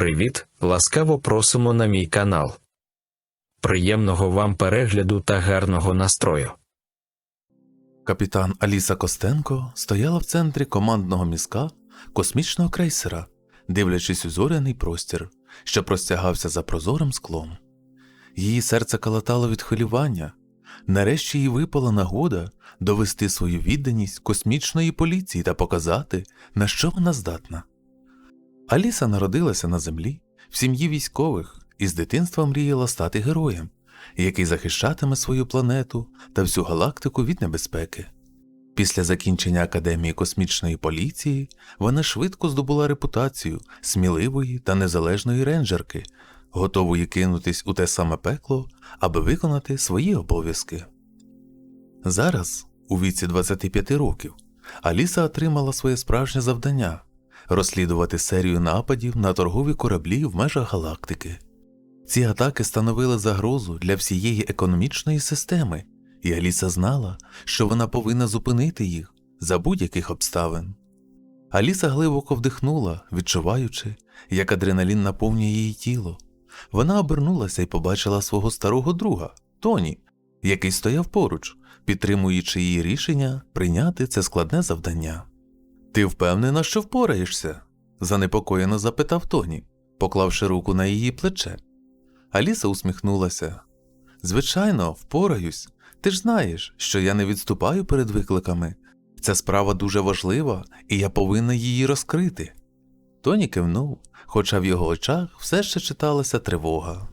Привіт! Ласкаво просимо на мій канал. Приємного вам перегляду та гарного настрою. Капітан Аліса Костенко стояла в центрі командного мізка космічного крейсера, дивлячись у зоряний простір, що простягався за прозорим склом. Її серце калатало від хвилювання. Нарешті їй випала нагода довести свою відданість космічної поліції та показати, на що вона здатна. Аліса народилася на землі в сім'ї військових і з дитинства мріяла стати героєм, який захищатиме свою планету та всю галактику від небезпеки. Після закінчення Академії космічної поліції вона швидко здобула репутацію сміливої та незалежної рейнджерки, готової кинутись у те саме пекло, аби виконати свої обов'язки. Зараз, у віці 25 років, Аліса отримала своє справжнє завдання розслідувати серію нападів на торгові кораблі в межах галактики. Ці атаки становили загрозу для всієї економічної системи, і Аліса знала, що вона повинна зупинити їх за будь-яких обставин. Аліса глибоко вдихнула, відчуваючи, як адреналін наповнює її тіло. Вона обернулася і побачила свого старого друга, Тоні, який стояв поруч, підтримуючи її рішення прийняти це складне завдання. Ти впевнена, що впораєшся? занепокоєно запитав Тоні, поклавши руку на її плече. Аліса усміхнулася. Звичайно, впораюсь. Ти ж знаєш, що я не відступаю перед викликами. Ця справа дуже важлива, і я повинна її розкрити. Тоні кивнув, хоча в його очах все ще читалася тривога.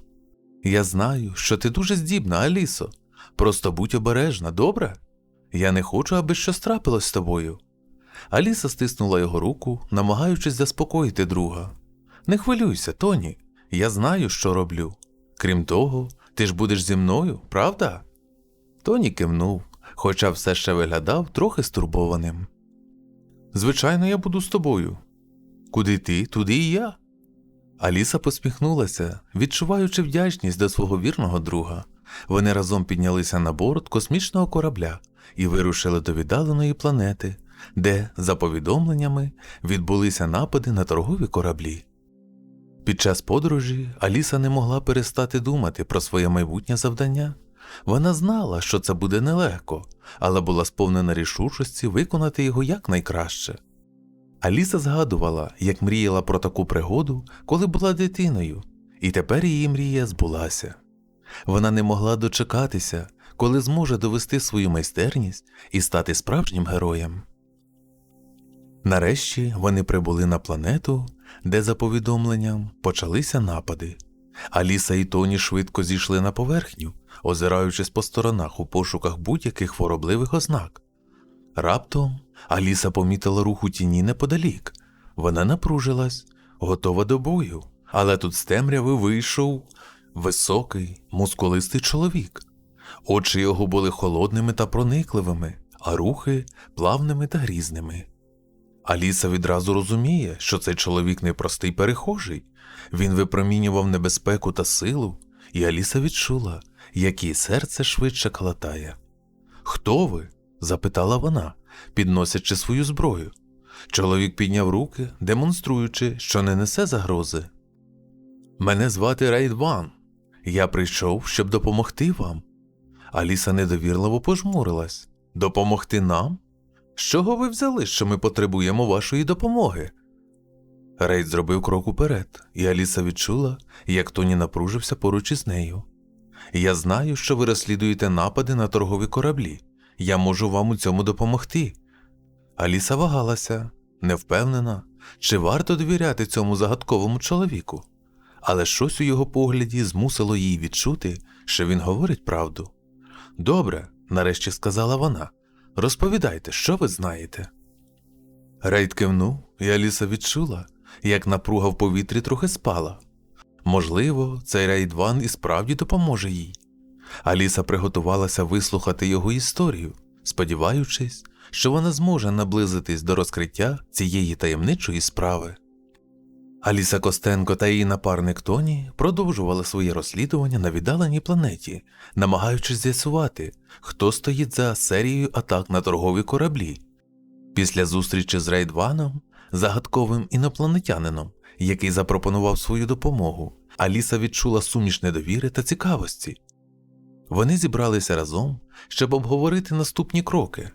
Я знаю, що ти дуже здібна, Алісо. Просто будь обережна, добре? Я не хочу, аби щось трапилось з тобою. Аліса стиснула його руку, намагаючись заспокоїти друга. Не хвилюйся, Тоні, я знаю, що роблю. Крім того, ти ж будеш зі мною, правда? Тоні кивнув, хоча все ще виглядав трохи стурбованим. Звичайно, я буду з тобою. Куди ти, туди і я. Аліса посміхнулася, відчуваючи вдячність до свого вірного друга. Вони разом піднялися на борт космічного корабля і вирушили до віддаленої планети, де, за повідомленнями, відбулися напади на торгові кораблі. Під час подорожі Аліса не могла перестати думати про своє майбутнє завдання. Вона знала, що це буде нелегко, але була сповнена рішучості виконати його якнайкраще. Аліса згадувала, як мріяла про таку пригоду, коли була дитиною, і тепер її мрія збулася. Вона не могла дочекатися, коли зможе довести свою майстерність і стати справжнім героєм. Нарешті вони прибули на планету, де, за повідомленням, почалися напади. Аліса і Тоні швидко зійшли на поверхню, озираючись по сторонах у пошуках будь-яких хворобливих ознак. Раптом Аліса помітила рух у тіні неподалік. Вона напружилась, готова до бою, але тут з темряви вийшов високий, мускулистий чоловік. Очі його були холодними та проникливими, а рухи плавними та грізними. Аліса відразу розуміє, що цей чоловік не простий перехожий. Він випромінював небезпеку та силу, і Аліса відчула, як її серце швидше калатає. Хто ви? запитала вона, підносячи свою зброю. Чоловік підняв руки, демонструючи, що не несе загрози. Мене звати Рейд Ван. Я прийшов, щоб допомогти вам. Аліса недовірливо пожмурилась. Допомогти нам? З чого ви взяли, що ми потребуємо вашої допомоги? Рейд зробив крок уперед, і Аліса відчула, як Тоні напружився поруч із нею. Я знаю, що ви розслідуєте напади на торгові кораблі. Я можу вам у цьому допомогти. Аліса вагалася, невпевнена, чи варто довіряти цьому загадковому чоловіку, але щось у його погляді змусило її відчути, що він говорить правду. Добре, нарешті сказала вона. Розповідайте, що ви знаєте. Рейд кивнув, і Аліса відчула, як напруга в повітрі трохи спала. Можливо, цей Рейд Ван і справді допоможе їй. Аліса приготувалася вислухати його історію, сподіваючись, що вона зможе наблизитись до розкриття цієї таємничої справи. Аліса Костенко та її напарник Тоні продовжували своє розслідування на віддаленій планеті, намагаючись з'ясувати, хто стоїть за серією атак на торгові кораблі. Після зустрічі з Рейдваном, загадковим інопланетянином, який запропонував свою допомогу, Аліса відчула суміш недовіри та цікавості. Вони зібралися разом, щоб обговорити наступні кроки.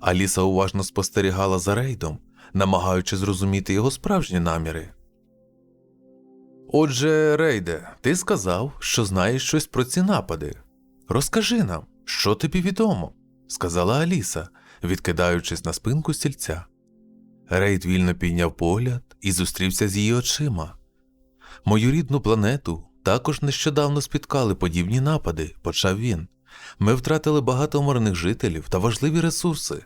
Аліса уважно спостерігала за рейдом, намагаючи зрозуміти його справжні наміри. Отже, Рейде, ти сказав, що знаєш щось про ці напади. Розкажи нам, що тобі відомо, сказала Аліса, відкидаючись на спинку стільця. Рейд вільно підняв погляд і зустрівся з її очима. Мою рідну планету також нещодавно спіткали подібні напади, почав він. Ми втратили багато мирних жителів та важливі ресурси.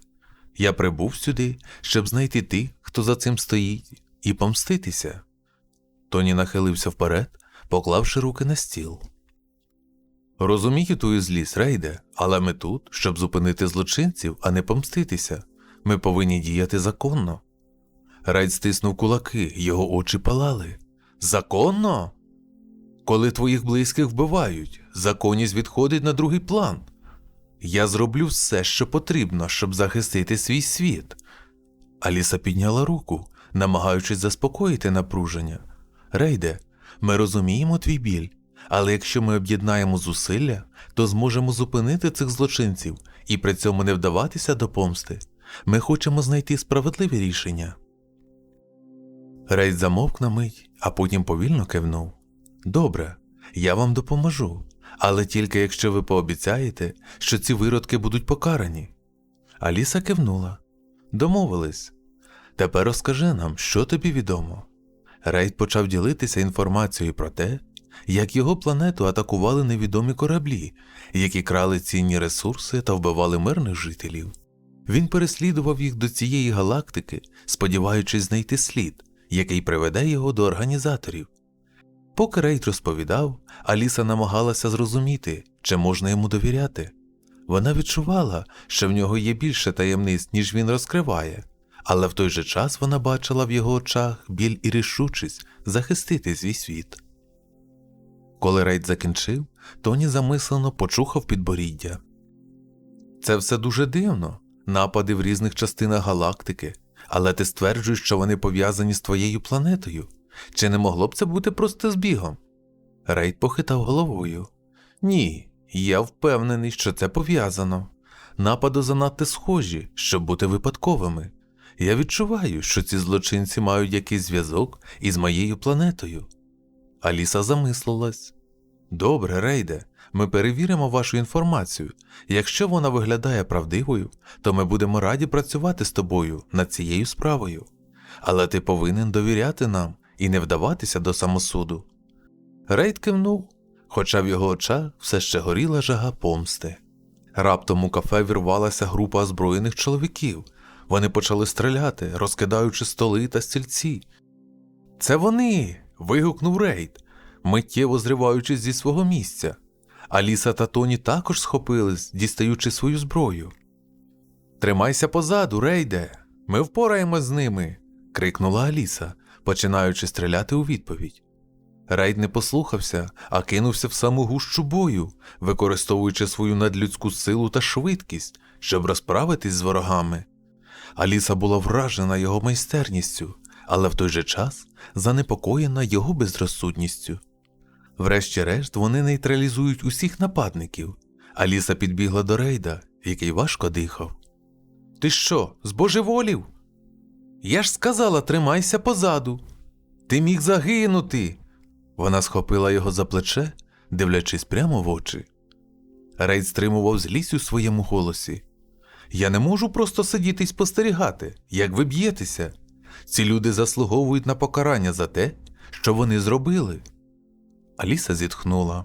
Я прибув сюди, щоб знайти тих, хто за цим стоїть, і помститися. Тоні нахилився вперед, поклавши руки на стіл. Розумію твою злість, Рейде, але ми тут, щоб зупинити злочинців, а не помститися. Ми повинні діяти законно. Рейд стиснув кулаки, його очі палали. Законно? Коли твоїх близьких вбивають, законність відходить на другий план. Я зроблю все, що потрібно, щоб захистити свій світ. Аліса підняла руку, намагаючись заспокоїти напруження. Рейде, ми розуміємо твій біль, але якщо ми об'єднаємо зусилля, то зможемо зупинити цих злочинців і при цьому не вдаватися до помсти. Ми хочемо знайти справедливі рішення. Рейд замовк на мить, а потім повільно кивнув. Добре, я вам допоможу, але тільки якщо ви пообіцяєте, що ці виродки будуть покарані. Аліса кивнула. Домовились. Тепер розкажи нам, що тобі відомо. Рейд почав ділитися інформацією про те, як його планету атакували невідомі кораблі, які крали цінні ресурси та вбивали мирних жителів. Він переслідував їх до цієї галактики, сподіваючись знайти слід, який приведе його до організаторів. Поки Рейд розповідав, Аліса намагалася зрозуміти, чи можна йому довіряти. Вона відчувала, що в нього є більше таємниць, ніж він розкриває, але в той же час вона бачила в його очах біль і рішучість захистити свій світ. Коли Рейд закінчив, Тоні замислено почухав підборіддя. Це все дуже дивно напади в різних частинах галактики, але ти стверджуєш, що вони пов'язані з твоєю планетою. Чи не могло б це бути просто збігом? Рейд похитав головою. Ні, я впевнений, що це пов'язано. Напади занадто схожі, щоб бути випадковими. Я відчуваю, що ці злочинці мають якийсь зв'язок із моєю планетою. Аліса замислилась. Добре, Рейде, ми перевіримо вашу інформацію. Якщо вона виглядає правдивою, то ми будемо раді працювати з тобою над цією справою. Але ти повинен довіряти нам і не вдаватися до самосуду. Рейд кивнув, хоча в його очах все ще горіла жага помсти. Раптом у кафе вірвалася група озброєних чоловіків. Вони почали стріляти, розкидаючи столи та стільці. Це вони. вигукнув Рейд, миттєво зриваючись зі свого місця. Аліса та Тоні також схопились, дістаючи свою зброю. Тримайся позаду, Рейде, ми впораємось з ними. крикнула Аліса, починаючи стріляти у відповідь. Рейд не послухався, а кинувся в саму гущу бою, використовуючи свою надлюдську силу та швидкість, щоб розправитись з ворогами. Аліса була вражена його майстерністю, але в той же час занепокоєна його безрозсудністю. Врешті-решт вони нейтралізують усіх нападників. Аліса підбігла до рейда, який важко дихав. Ти що, збожеволів? Я ж сказала, тримайся позаду. Ти міг загинути. Вона схопила його за плече, дивлячись прямо в очі. Рейд стримував злість у своєму голосі. Я не можу просто сидіти й спостерігати, як ви б'єтеся. Ці люди заслуговують на покарання за те, що вони зробили. Аліса зітхнула.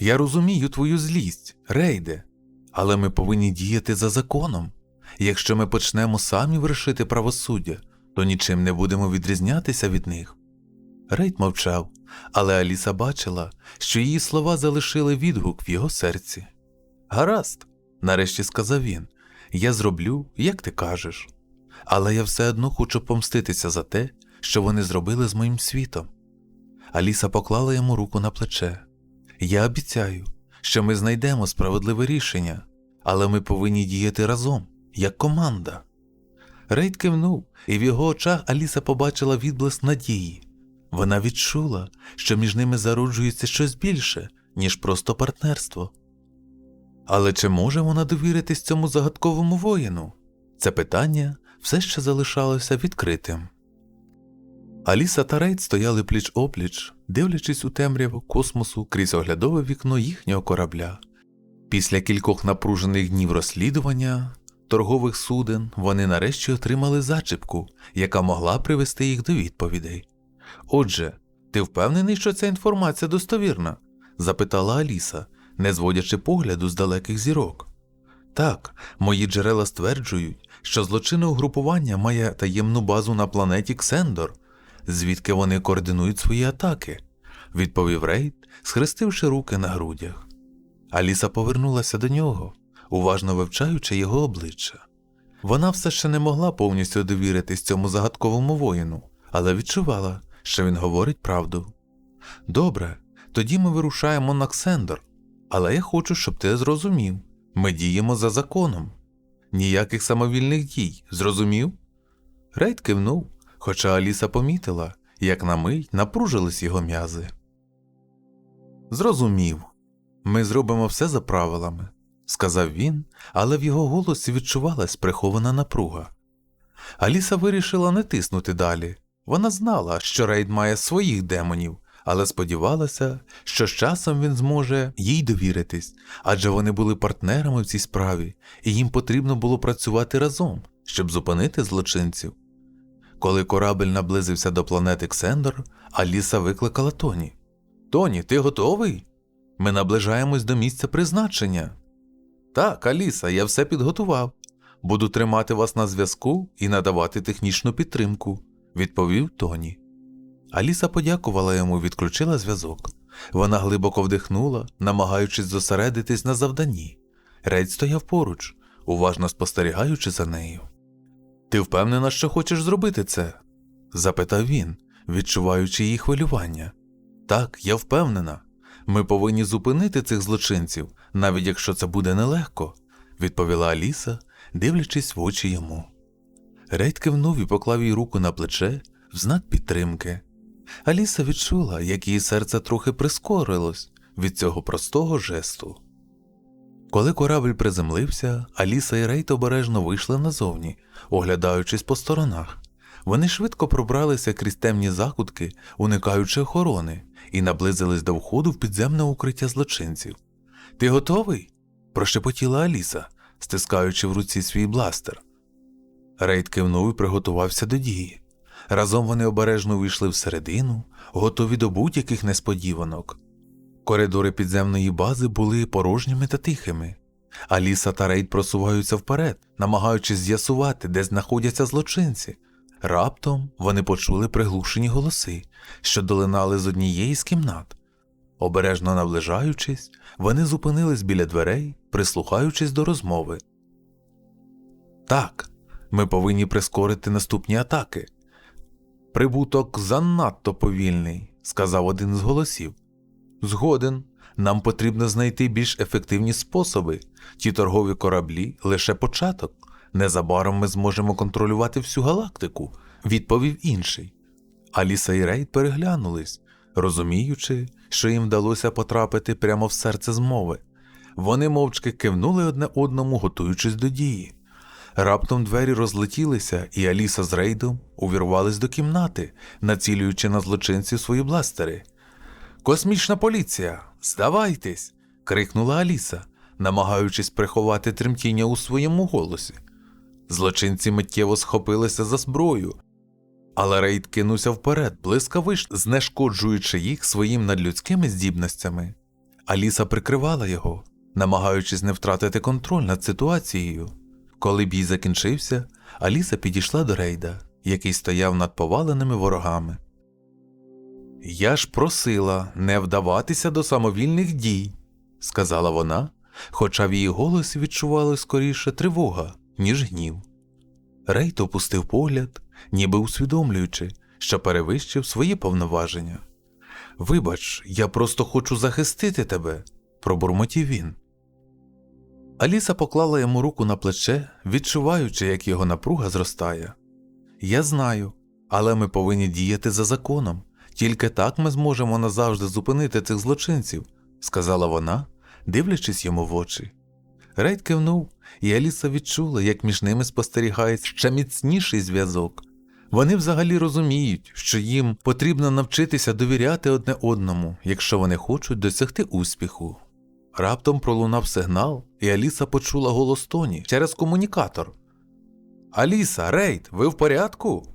Я розумію твою злість, Рейде, але ми повинні діяти за законом. Якщо ми почнемо самі вершити правосуддя, то нічим не будемо відрізнятися від них. Рейд мовчав, але Аліса бачила, що її слова залишили відгук в його серці. Гаразд, нарешті сказав він, я зроблю, як ти кажеш. Але я все одно хочу помститися за те, що вони зробили з моїм світом. Аліса поклала йому руку на плече. Я обіцяю, що ми знайдемо справедливе рішення, але ми повинні діяти разом, як команда. Рейд кивнув, і в його очах Аліса побачила відблиск надії. Вона відчула, що між ними зароджується щось більше, ніж просто партнерство. Але чи може вона довіритись цьому загадковому воїну? Це питання все ще залишалося відкритим. Аліса та Рейд стояли пліч опліч, дивлячись у темряву космосу крізь оглядове вікно їхнього корабля. Після кількох напружених днів розслідування торгових суден вони нарешті отримали зачіпку, яка могла привести їх до відповідей. Отже, ти впевнений, що ця інформація достовірна? запитала Аліса, не зводячи погляду з далеких зірок. Так, мої джерела стверджують, що злочинне угрупування має таємну базу на планеті Ксендор, звідки вони координують свої атаки, відповів Рейд, схрестивши руки на грудях. Аліса повернулася до нього, уважно вивчаючи його обличчя. Вона все ще не могла повністю довіритись цьому загадковому воїну, але відчувала, що він говорить правду. Добре, тоді ми вирушаємо на Ксендор, але я хочу, щоб ти зрозумів ми діємо за законом. Ніяких самовільних дій, зрозумів? Рейд кивнув, хоча Аліса помітила, як на мить напружились його м'язи. Зрозумів. Ми зробимо все за правилами, сказав він, але в його голосі відчувалась прихована напруга. Аліса вирішила не тиснути далі. Вона знала, що Рейд має своїх демонів, але сподівалася, що з часом він зможе їй довіритись, адже вони були партнерами в цій справі, і їм потрібно було працювати разом, щоб зупинити злочинців. Коли корабель наблизився до планети Ксендор, Аліса викликала Тоні. Тоні, ти готовий? Ми наближаємось до місця призначення. Так, Аліса, я все підготував. Буду тримати вас на зв'язку і надавати технічну підтримку, відповів Тоні. Аліса подякувала йому відключила зв'язок. Вона глибоко вдихнула, намагаючись зосередитись на завданні. Рейд стояв поруч, уважно спостерігаючи за нею. Ти впевнена, що хочеш зробити це? запитав він, відчуваючи її хвилювання. Так, я впевнена. Ми повинні зупинити цих злочинців, навіть якщо це буде нелегко, відповіла Аліса, дивлячись в очі йому. Рейд кивнув і поклав їй руку на плече в знак підтримки. Аліса відчула, як її серце трохи прискорилось від цього простого жесту. Коли корабль приземлився, Аліса і Рейд обережно вийшли назовні, оглядаючись по сторонах. Вони швидко пробралися крізь темні закутки, уникаючи охорони, і наблизились до входу в підземне укриття злочинців. Ти готовий? прошепотіла Аліса, стискаючи в руці свій бластер. Рейд кивнув і приготувався до дії. Разом вони обережно вийшли всередину, готові до будь-яких несподіванок. Коридори підземної бази були порожніми та тихими. Аліса та Рейд просуваються вперед, намагаючись з'ясувати, де знаходяться злочинці. Раптом вони почули приглушені голоси, що долинали з однієї з кімнат. Обережно наближаючись, вони зупинились біля дверей, прислухаючись до розмови. Так, ми повинні прискорити наступні атаки. Прибуток занадто повільний, сказав один з голосів. Згоден, нам потрібно знайти більш ефективні способи. Ті торгові кораблі лише початок. Незабаром ми зможемо контролювати всю галактику, відповів інший. Аліса і Рейд переглянулись, розуміючи, що їм вдалося потрапити прямо в серце змови. Вони мовчки кивнули одне одному, готуючись до дії. Раптом двері розлетілися, і Аліса з Рейдом увірвались до кімнати, націлюючи на злочинців свої бластери. Космічна поліція, здавайтесь. крикнула Аліса, намагаючись приховати тремтіння у своєму голосі. Злочинці миттєво схопилися за зброю, але Рейд кинувся вперед, блискавично знешкоджуючи їх своїм надлюдськими здібностями. Аліса прикривала його, намагаючись не втратити контроль над ситуацією. Коли бій закінчився, Аліса підійшла до Рейда, який стояв над поваленими ворогами. Я ж просила не вдаватися до самовільних дій, сказала вона, хоча в її голосі відчувалось скоріше тривога, ніж гнів. Рейд опустив погляд, ніби усвідомлюючи, що перевищив свої повноваження. Вибач, я просто хочу захистити тебе, пробурмотів він. Аліса поклала йому руку на плече, відчуваючи, як його напруга зростає. Я знаю, але ми повинні діяти за законом. Тільки так ми зможемо назавжди зупинити цих злочинців, сказала вона, дивлячись йому в очі. Рейд кивнув, і Аліса відчула, як між ними спостерігається ще міцніший зв'язок. Вони взагалі розуміють, що їм потрібно навчитися довіряти одне одному, якщо вони хочуть досягти успіху. Раптом пролунав сигнал, і Аліса почула голос Тоні через комунікатор. Аліса, Рейд, ви в порядку?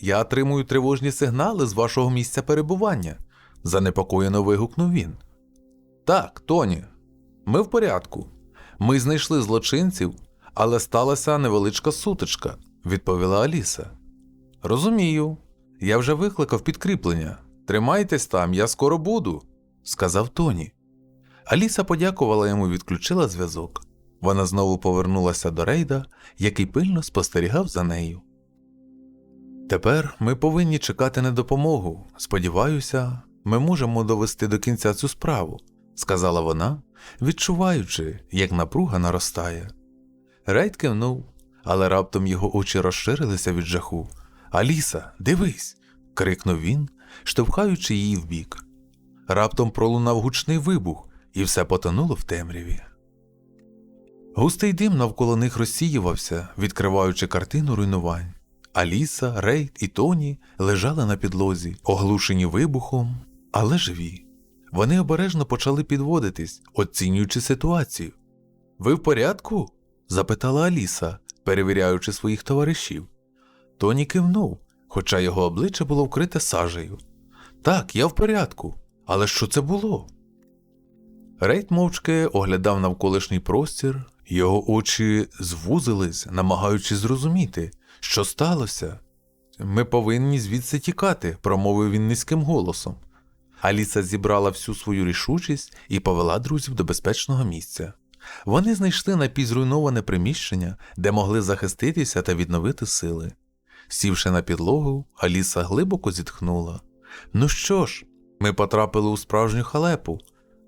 Я отримую тривожні сигнали з вашого місця перебування, занепокоєно вигукнув він. Так, Тоні, ми в порядку. Ми знайшли злочинців, але сталася невеличка сутичка, відповіла Аліса. Розумію, я вже викликав підкріплення. Тримайтесь там, я скоро буду, сказав Тоні. Аліса подякувала йому і відключила зв'язок. Вона знову повернулася до Рейда, який пильно спостерігав за нею. Тепер ми повинні чекати на допомогу. Сподіваюся, ми можемо довести до кінця цю справу, сказала вона, відчуваючи, як напруга наростає. Рейд кивнув, але раптом його очі розширилися від жаху. Аліса, дивись. крикнув він, штовхаючи її вбік. Раптом пролунав гучний вибух, і все потонуло в темряві. Густий дим навколо них розсіювався, відкриваючи картину руйнувань. Аліса, Рейд і Тоні лежали на підлозі, оглушені вибухом, але живі. Вони обережно почали підводитись, оцінюючи ситуацію. Ви в порядку? запитала Аліса, перевіряючи своїх товаришів. Тоні кивнув, хоча його обличчя було вкрите сажею. Так, я в порядку. Але що це було? Рейд мовчки оглядав навколишній простір, його очі звузились, намагаючись зрозуміти, що сталося. Ми повинні звідси тікати, промовив він низьким голосом. Аліса зібрала всю свою рішучість і повела друзів до безпечного місця. Вони знайшли напівзруйноване приміщення, де могли захиститися та відновити сили. Сівши на підлогу, Аліса глибоко зітхнула. Ну що ж, ми потрапили у справжню халепу,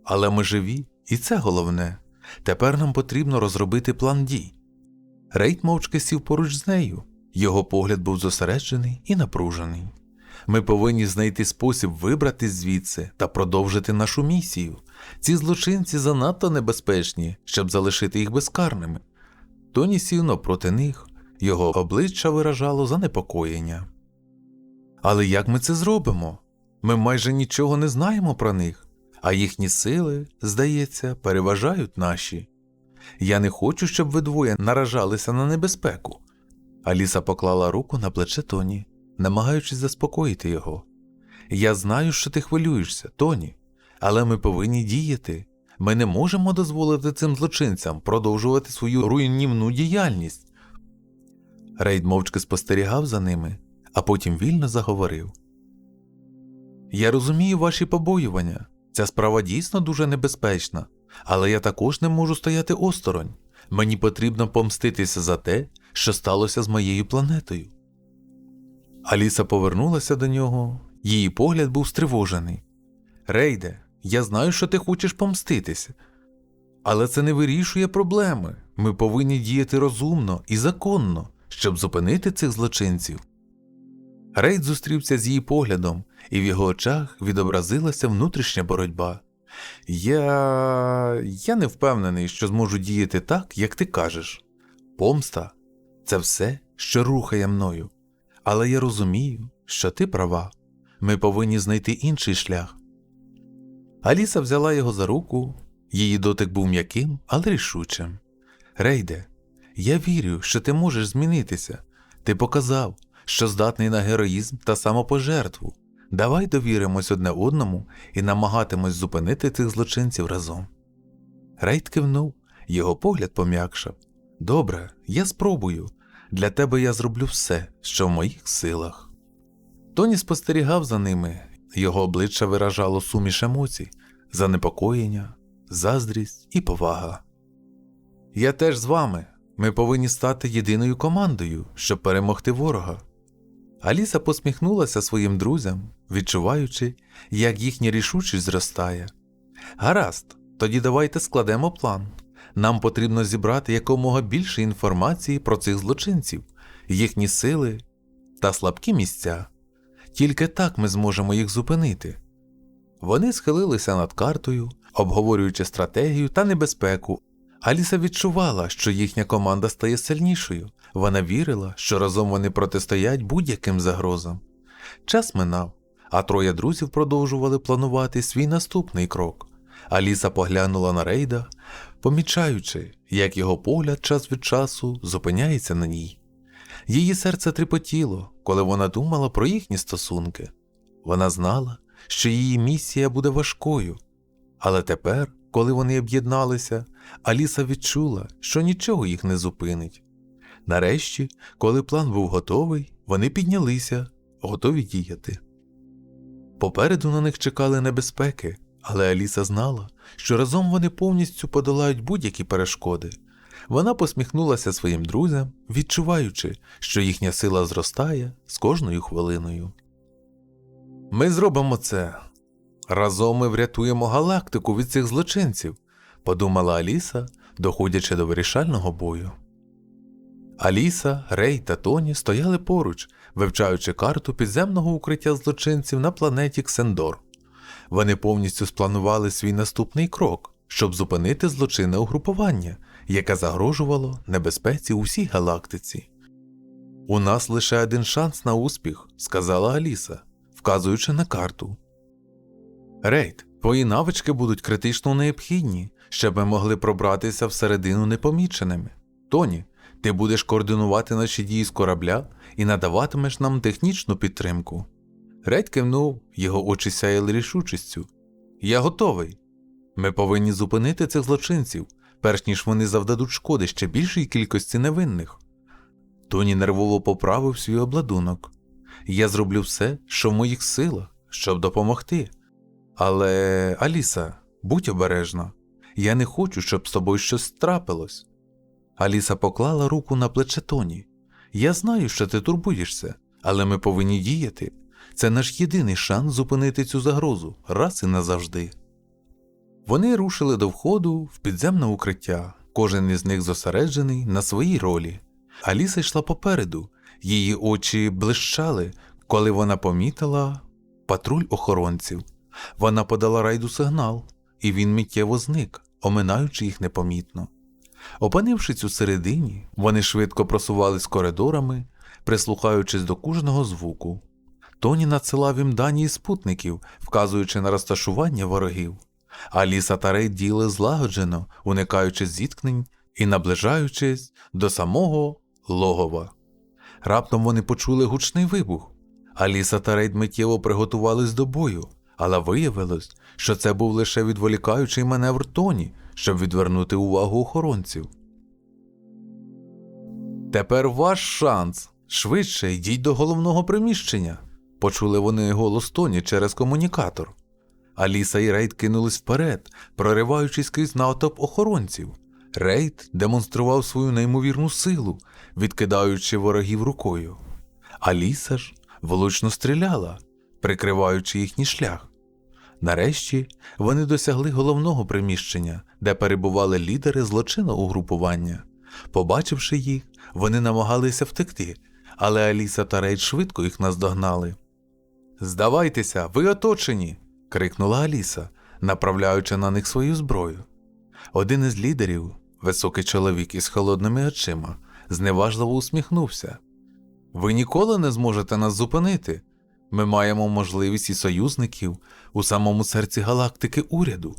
але ми живі, і це головне. Тепер нам потрібно розробити план дій. Рейд мовчки сів поруч з нею. Його погляд був зосереджений і напружений. Ми повинні знайти спосіб вибратись звідси та продовжити нашу місію. Ці злочинці занадто небезпечні, щоб залишити їх безкарними. Тоні сів навпроти них, його обличчя виражало занепокоєння. Але як ми це зробимо? Ми майже нічого не знаємо про них, а їхні сили, здається, переважають наші. Я не хочу, щоб ви двоє наражалися на небезпеку. Аліса поклала руку на плече Тоні, намагаючись заспокоїти його. Я знаю, що ти хвилюєшся, Тоні, але ми повинні діяти. Ми не можемо дозволити цим злочинцям продовжувати свою руйнівну діяльність. Рейд мовчки спостерігав за ними, а потім вільно заговорив. Я розумію ваші побоювання. Ця справа дійсно дуже небезпечна, але я також не можу стояти осторонь. Мені потрібно помститися за те, що сталося з моєю планетою. Аліса повернулася до нього, її погляд був стривожений. Рейде, я знаю, що ти хочеш помститися, але це не вирішує проблеми. Ми повинні діяти розумно і законно, щоб зупинити цих злочинців. Рейд зустрівся з її поглядом, і в його очах відобразилася внутрішня боротьба. Я. я не впевнений, що зможу діяти так, як ти кажеш. Помста це все, що рухає мною. Але я розумію, що ти права. Ми повинні знайти інший шлях. Аліса взяла його за руку, її дотик був м'яким, але рішучим. Рейде, я вірю, що ти можеш змінитися. Ти показав, що здатний на героїзм та самопожертву. Давай довіримось одне одному і намагатимось зупинити цих злочинців разом. Рейд кивнув, його погляд пом'якшав. Добре, я спробую. Для тебе я зроблю все, що в моїх силах. Тоні спостерігав за ними, його обличчя виражало суміш емоцій, занепокоєння, заздрість і повага. Я теж з вами. Ми повинні стати єдиною командою, щоб перемогти ворога. Аліса посміхнулася своїм друзям, відчуваючи, як їхня рішучість зростає. Гаразд, тоді давайте складемо план. Нам потрібно зібрати якомога більше інформації про цих злочинців, їхні сили та слабкі місця. Тільки так ми зможемо їх зупинити. Вони схилилися над картою, обговорюючи стратегію та небезпеку. Аліса відчувала, що їхня команда стає сильнішою. Вона вірила, що разом вони протистоять будь-яким загрозам. Час минав, а троє друзів продовжували планувати свій наступний крок. Аліса поглянула на Рейда, помічаючи, як його погляд час від часу зупиняється на ній. Її серце тріпотіло, коли вона думала про їхні стосунки. Вона знала, що її місія буде важкою. Але тепер, коли вони об'єдналися, Аліса відчула, що нічого їх не зупинить. Нарешті, коли план був готовий, вони піднялися, готові діяти. Попереду на них чекали небезпеки, але Аліса знала, що разом вони повністю подолають будь-які перешкоди. Вона посміхнулася своїм друзям, відчуваючи, що їхня сила зростає з кожною хвилиною. Ми зробимо це. Разом ми врятуємо галактику від цих злочинців, подумала Аліса, доходячи до вирішального бою. Аліса, Рей та Тоні стояли поруч, вивчаючи карту підземного укриття злочинців на планеті Ксендор. Вони повністю спланували свій наступний крок, щоб зупинити злочинне угрупування, яке загрожувало небезпеці усій галактиці. У нас лише один шанс на успіх, сказала Аліса, вказуючи на карту. Рейд, твої навички будуть критично необхідні, щоб ми могли пробратися всередину непоміченими. Тоні, ти будеш координувати наші дії з корабля і надаватимеш нам технічну підтримку. Рейд кивнув, його очі сяяли рішучістю. Я готовий. Ми повинні зупинити цих злочинців, перш ніж вони завдадуть шкоди ще більшій кількості невинних. Тоні нервово поправив свій обладунок. Я зроблю все, що в моїх силах, щоб допомогти. Але, Аліса, будь обережна. Я не хочу, щоб з тобою щось трапилось. Аліса поклала руку на плече Тоні. Я знаю, що ти турбуєшся, але ми повинні діяти. Це наш єдиний шанс зупинити цю загрозу раз і назавжди. Вони рушили до входу в підземне укриття, кожен із них зосереджений на своїй ролі. Аліса йшла попереду, її очі блищали, коли вона помітила патруль охоронців. Вона подала райду сигнал, і він миттєво зник, оминаючи їх непомітно. Опинившись у середині, вони швидко просувались коридорами, прислухаючись до кожного звуку. Тоні надсилав їм дані із спутників, вказуючи на розташування ворогів. Аліса та Рей діяли злагоджено, уникаючи зіткнень і наближаючись до самого логова. Раптом вони почули гучний вибух. Аліса та Рейд миттєво приготувались до бою, але виявилось, що це був лише відволікаючий маневр Тоні, щоб відвернути увагу охоронців. Тепер ваш шанс. Швидше йдіть до головного приміщення. Почули вони голос Тоні через комунікатор. Аліса і Рейд кинулись вперед, прориваючись крізь натовп охоронців. Рейд демонстрував свою неймовірну силу, відкидаючи ворогів рукою. Аліса ж влучно стріляла, прикриваючи їхній шлях. Нарешті вони досягли головного приміщення, де перебували лідери злочинного угрупування. Побачивши їх, вони намагалися втекти, але Аліса та Рейд швидко їх наздогнали. Здавайтеся, ви оточені. крикнула Аліса, направляючи на них свою зброю. Один із лідерів, високий чоловік із холодними очима, зневажливо усміхнувся. Ви ніколи не зможете нас зупинити. Ми маємо можливість і союзників у самому серці галактики уряду.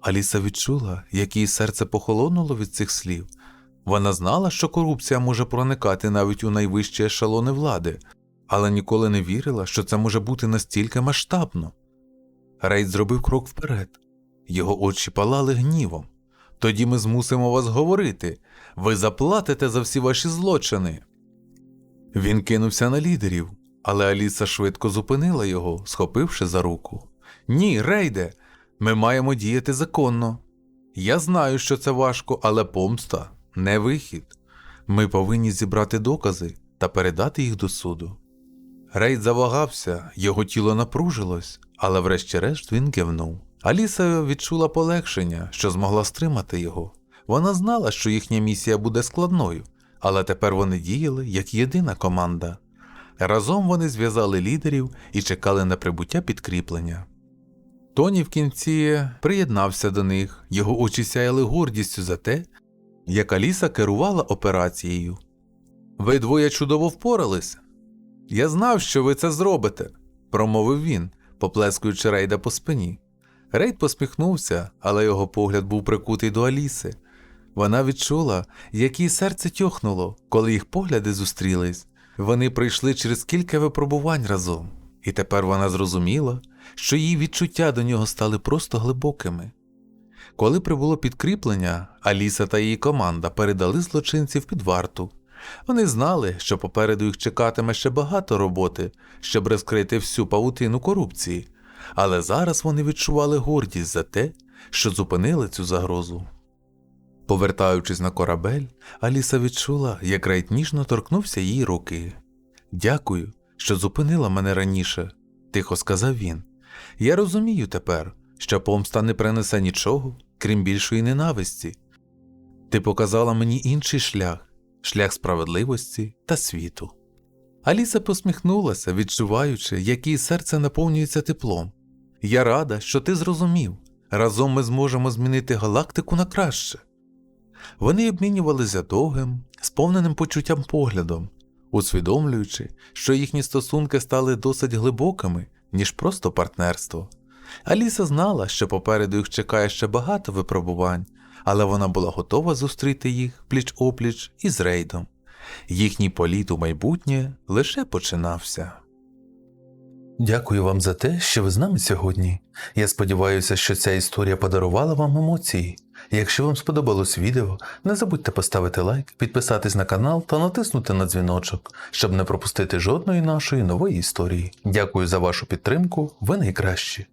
Аліса відчула, як її серце похолонуло від цих слів. Вона знала, що корупція може проникати навіть у найвищі ешелони влади, але ніколи не вірила, що це може бути настільки масштабно. Рейд зробив крок вперед. Його очі палали гнівом. Тоді ми змусимо вас говорити. Ви заплатите за всі ваші злочини. Він кинувся на лідерів, але Аліса швидко зупинила його, схопивши за руку. Ні, Рейде, ми маємо діяти законно. Я знаю, що це важко, але помста не вихід. Ми повинні зібрати докази та передати їх до суду. Рейд завагався, його тіло напружилось, але врешті-решт він кивнув. Аліса відчула полегшення, що змогла стримати його. Вона знала, що їхня місія буде складною, але тепер вони діяли як єдина команда. Разом вони зв'язали лідерів і чекали на прибуття підкріплення. Тоні в кінці приєднався до них, його очі сяяли гордістю за те, як Аліса керувала операцією. Ви двоє чудово впоралися. Я знав, що ви це зробите, промовив він, поплескуючи Рейда по спині. Рейд посміхнувся, але його погляд був прикутий до Аліси. Вона відчула, як її серце тьохнуло, коли їх погляди зустрілись. Вони пройшли через кілька випробувань разом, і тепер вона зрозуміла, що її відчуття до нього стали просто глибокими. Коли прибуло підкріплення, Аліса та її команда передали злочинців під варту. Вони знали, що попереду їх чекатиме ще багато роботи, щоб розкрити всю павутину корупції, але зараз вони відчували гордість за те, що зупинили цю загрозу. Повертаючись на корабель, Аліса відчула, як Рейд ніжно торкнувся її руки. Дякую, що зупинила мене раніше, тихо сказав він. Я розумію тепер, що помста не принесе нічого, крім більшої ненависті. Ти показала мені інший шлях шлях справедливості та світу. Аліса посміхнулася, відчуваючи, як її серце наповнюється теплом. Я рада, що ти зрозумів. Разом ми зможемо змінити галактику на краще. Вони обмінювалися довгим, сповненим почуттям поглядом, усвідомлюючи, що їхні стосунки стали досить глибокими, ніж просто партнерство. Аліса знала, що попереду їх чекає ще багато випробувань, але вона була готова зустріти їх пліч опліч із рейдом. Їхній політ у майбутнє лише починався. Дякую вам за те, що ви з нами сьогодні. Я сподіваюся, що ця історія подарувала вам емоції. Якщо вам сподобалось відео, не забудьте поставити лайк, підписатись на канал та натиснути на дзвіночок, щоб не пропустити жодної нашої нової історії. Дякую за вашу підтримку, ви найкращі.